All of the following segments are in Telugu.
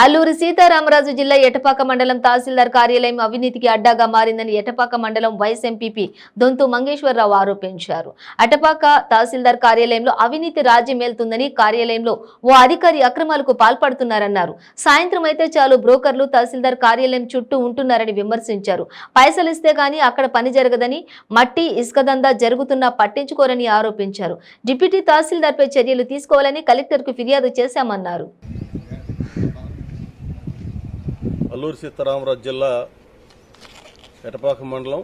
అల్లూరి సీతారామరాజు జిల్లా ఎటపాక మండలం తహసీల్దార్ కార్యాలయం అవినీతికి అడ్డాగా మారిందని ఎటపాక మండలం వైఎస్ ఎంపీపీ దొంతు మంగేశ్వరరావు ఆరోపించారు. అటపాక తహసీల్దార్ కార్యాలయంలో అవినీతి రాజ్యమేలుతుందని కార్యాలయంలో ఓ అధికారి అక్రమాలకు పాల్పడుతున్నారన్నారు. సాయంత్రం అయితే చాలు బ్రోకర్లు తహసీల్దార్ కార్యాలయం చుట్టూ ఉంటున్నారని విమర్శించారు. పైసలు ఇస్తే గానీ అక్కడ పని జరగదని మట్టి ఇసుక దందా జరుగుతున్నా పట్టించుకోరని ఆరోపించారు. డిప్యూటీ తహసీల్దార్పై చర్యలు తీసుకోవాలని కలెక్టర్కు ఫిర్యాదు చేశామన్నారు. అల్లూరు సీతారామరాజు జిల్లా ఎటపాక మండలం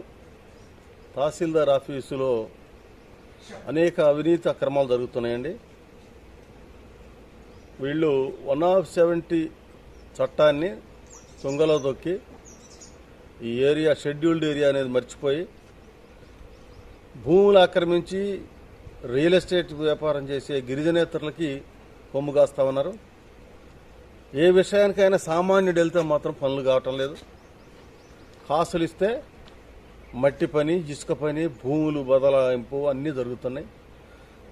తహసీల్దార్ ఆఫీసులో అనేక అవినీతి అక్రమాలు జరుగుతున్నాయండి. వీళ్ళు వన్ ఆఫ్ సెవెంటీ చట్టాన్ని తుంగలో దొక్కి ఈ ఏరియా షెడ్యూల్డ్ ఏరియా అనేది మర్చిపోయి భూములు ఆక్రమించి రియల్ ఎస్టేట్ వ్యాపారం చేసే గిరిజనేతరులకి కొమ్ము కాస్తా ఉన్నారు. ఏ విషయానికైనా సామాన్యుడు వెళ్తే మాత్రం పనులు కావటం లేదు. కాసులు ఇస్తే మట్టి పని ఇసుక పని భూములు బదలాయింపు అన్నీ జరుగుతున్నాయి.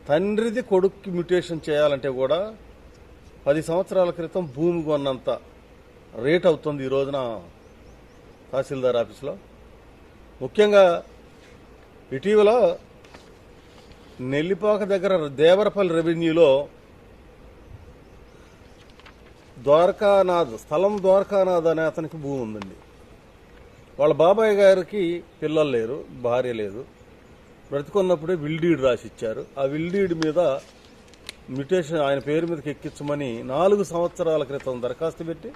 తండ్రిది కొడుక్కి మ్యూటేషన్ చేయాలంటే కూడా పది సంవత్సరాల క్రితం భూమి కొన్నంత రేట్ అవుతుంది ఈ రోజున తహసీల్దార్ ఆఫీస్లో. ముఖ్యంగా ఇటీవల నెల్లిపాక దగ్గర దేవరపల్లి రెవెన్యూలో ద్వారకానాథ్ స్థలం ద్వారకానాథ్ అనే అతనికి భూమి ఉందండి. వాళ్ళ బాబాయ్ గారికి పిల్లలు లేరు భార్య లేదు. బ్రతికున్నప్పుడే విల్డీడ్ రాసి ఇచ్చారు ఆ విల్డీడ్ మీద మ్యుటేషన్ ఆయన పేరు మీదకి ఎక్కించమని నాలుగు సంవత్సరాల క్రితం దరఖాస్తు పెట్టి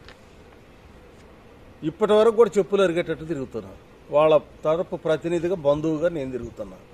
ఇప్పటి వరకు కూడా చెప్పులు అరిగేటట్టు తిరుగుతున్నారు. వాళ్ళ తరపు ప్రతినిధిగా బంధువుగా నేను తిరుగుతున్నాను